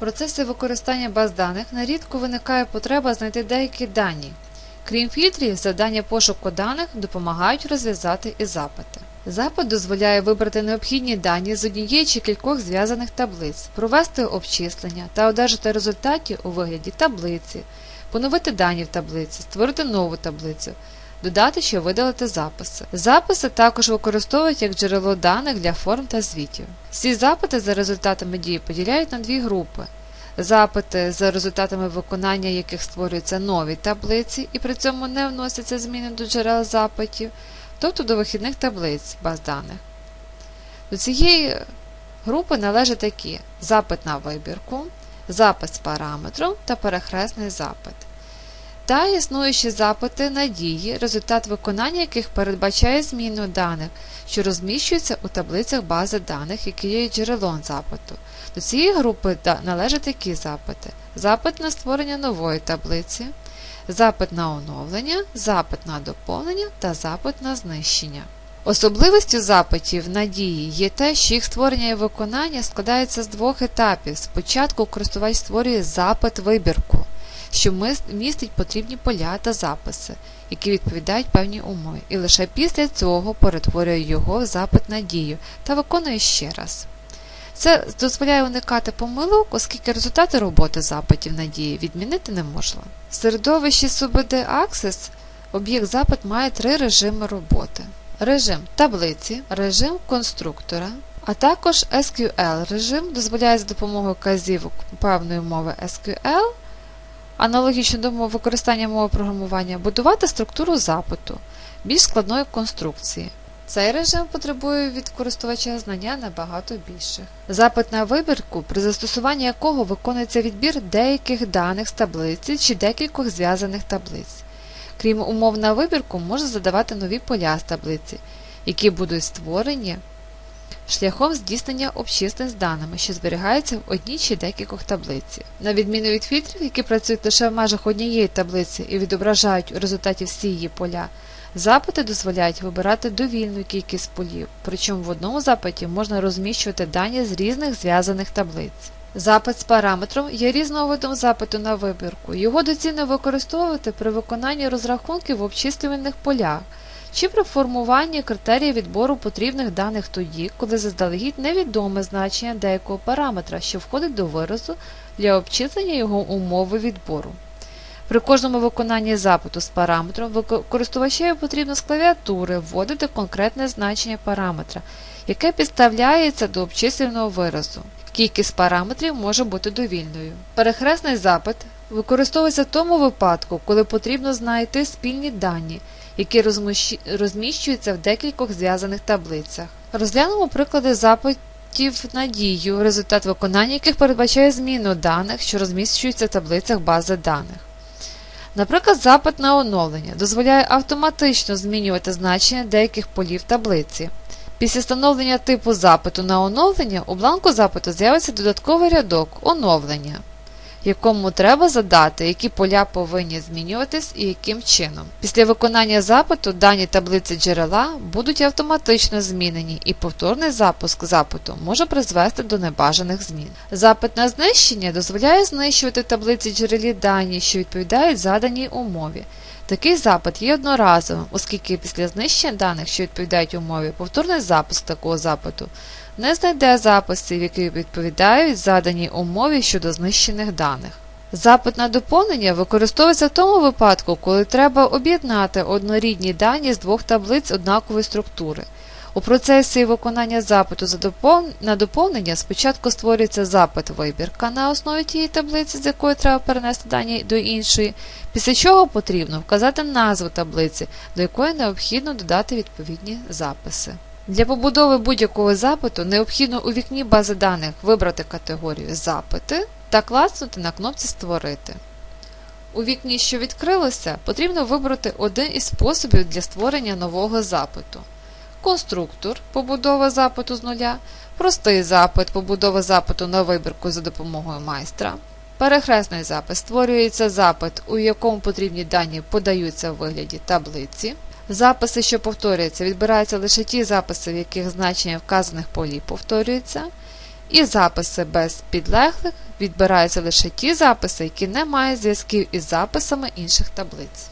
процесі використання баз даних нерідко виникає потреба знайти деякі дані. Крім фільтрів, завдання пошуку даних допомагають розв'язати і запити. Запит дозволяє вибрати необхідні дані з однієї чи кількох зв'язаних таблиць, провести обчислення та одержати результати у вигляді таблиці, поновити дані в таблиці, створити нову таблицю, додати чи видалити записи. Записи також використовують як джерело даних для форм та звітів. Всі запити за результатами дії поділяють на дві групи. Запити, за результатами виконання яких створюються нові таблиці і при цьому не вносяться зміни до джерел запитів, тобто до вихідних таблиць баз даних. До цієї групи належать такі запит на вибірку, запит з параметром та перехресний запит. Та існуючі запити на дії, результат виконання яких передбачає зміну даних, що розміщуються у таблицях бази даних, які є джерелом запиту. До цієї групи належать такі запити: запит на створення нової таблиці, запит на оновлення, запит на доповнення та запит на знищення. Особливістю запитів на дії є те, що їх створення і виконання складається з двох етапів. Спочатку користувач створює запит вибірку, що містить потрібні поля та записи, які відповідають певній умові, і лише після цього перетворює його в запит на дію та виконує ще раз. Це дозволяє уникати помилок, оскільки результати роботи запитів на дії відмінити не можна. В середовищі SUBD Access об'єкт запит має три режими роботи: режим таблиці, режим конструктора, а також SQL режим дозволяє за допомогою казівок певної мови SQL, аналогічно до використання мови програмування, будувати структуру запиту більш складної конструкції. Цей режим потребує від користувача знання набагато більших. Запит на вибірку, при застосуванні якого виконується відбір деяких даних з таблиці чи декількох зв'язаних таблиць. Крім умов на вибірку, можна задавати нові поля з таблиці, які будуть створені шляхом здійснення обчислень з даними, що зберігаються в одній чи декількох таблиці. На відміну від фільтрів, які працюють лише в межах однієї таблиці і відображають у результаті всі її поля. Запити дозволяють вибирати довільну кількість полів, причому в одному запиті можна розміщувати дані з різних зв'язаних таблиць. Запит з параметром є різновидом запиту на вибірку. Його доцільно використовувати при виконанні розрахунків в обчислювальних полях чи при формуванні критерії відбору потрібних даних тоді, коли заздалегідь невідоме значення деякого параметра, що входить до виразу для обчислення його умови відбору. При кожному виконанні запиту з параметром користувачеві потрібно з клавіатури вводити конкретне значення параметра, яке підставляється до обчислюваного виразу. Кількість параметрів може бути довільною. Перехресний запит використовується в тому випадку, коли потрібно знайти спільні дані, які розміщуються в декількох зв'язаних таблицях. Розглянемо приклади запитів на дію, результат виконання яких передбачає зміну даних, що розміщуються в таблицях бази даних. Наприклад, запит на оновлення дозволяє автоматично змінювати значення деяких полів таблиці. Після встановлення типу запиту на оновлення у бланку запиту з'явиться додатковий рядок оновлення якому треба задати, які поля повинні змінюватись і яким чином. Після виконання запиту дані таблиці джерела будуть автоматично змінені, і повторний запуск запиту може призвести до небажаних змін. Запит на знищення дозволяє знищувати таблиці джерелі дані, що відповідають заданій умові. Такий запит є одноразовим, оскільки після знищення даних, що відповідають умові, повторний запуск такого запиту не знайде записів, які відповідають заданій умові щодо знищених даних. Запит на доповнення використовується в тому випадку, коли треба об'єднати однорідні дані з двох таблиць однакової структури. У процесі виконання запиту на доповнення спочатку створюється запит вибірка на основі тієї таблиці, з якої треба перенести дані до іншої, після чого потрібно вказати назву таблиці, до якої необхідно додати відповідні записи. Для побудови будь-якого запиту необхідно у вікні бази даних вибрати категорію Запити та класнути на кнопці Створити. У вікні, що відкрилося, потрібно вибрати один із способів для створення нового запиту. Конструктор побудова запиту з нуля, простий запит побудова запиту на вибірку за допомогою майстра. Перехресний запит створюється запит, у якому потрібні дані подаються в вигляді таблиці. Записи, що повторюються, відбираються лише ті записи, в яких значення вказаних полів повторюється. і записи без підлеглих відбираються лише ті записи, які не мають зв'язків із записами інших таблиць.